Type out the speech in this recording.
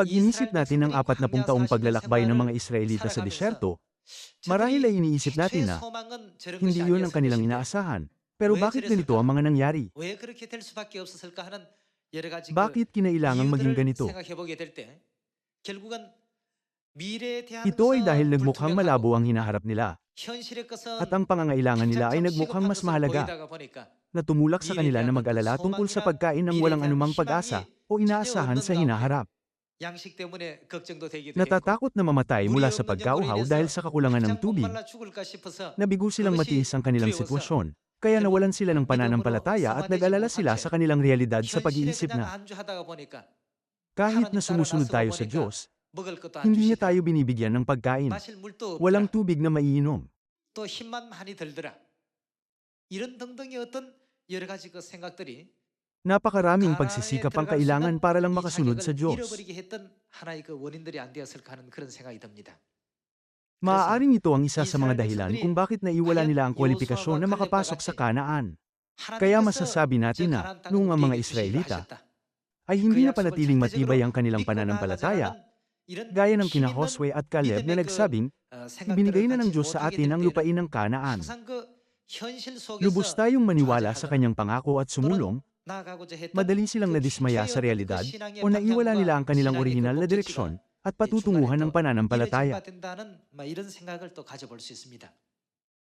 Kapag inisip natin ang apat na pung taong paglalakbay ng mga Israelita sa disyerto, marahil ay iniisip natin na hindi yun ang kanilang inaasahan. Pero bakit ganito ang mga nangyari? Bakit kinailangang maging ganito? Ito ay dahil nagmukhang malabo ang hinaharap nila. At ang pangangailangan nila ay nagmukhang mas mahalaga na tumulak sa kanila na mag-alala tungkol sa pagkain ng walang anumang pag-asa o inaasahan sa hinaharap. 양식 때문에 걱정도 되기도 했고 Natatakot na mamatay mula sa pagkauhaw dahil sa kakulangan ng tubig, 죽을까 싶어서 nabigo silang matiis ang kanilang sitwasyon. Kaya nawalan sila ng pananampalataya at nag-alala sila sa kanilang realidad sa pag-iisip na 안주하다가 보니까 kahit na sumusunod tayo sa Diyos, 먹을 것도 안 hindi niya 주시고 tayo binibigyan ng pagkain. 마실 물도 Walang 없더라. tubig na maiinom. 또 힘만 많이 들더라. 이런 등등의 어떤 여러 가지 그 생각들이 Napakaraming pagsisikap ang kailangan para lang makasunod sa Diyos. Maaaring ito ang isa sa mga dahilan kung bakit naiwala nila ang kwalifikasyon na makapasok sa kanaan. Kaya masasabi natin na, noong ang mga Israelita, ay hindi na panatiling matibay ang kanilang pananampalataya, gaya ng kina Josue at Caleb na nagsabing, ibinigay na ng Diyos sa atin ang lupain ng kanaan. Lubos tayong maniwala sa kanyang pangako at sumulong, madali silang nadismaya sa realidad o naiwala nila ang kanilang orihinal na direksyon at patutunguhan ng pananampalataya.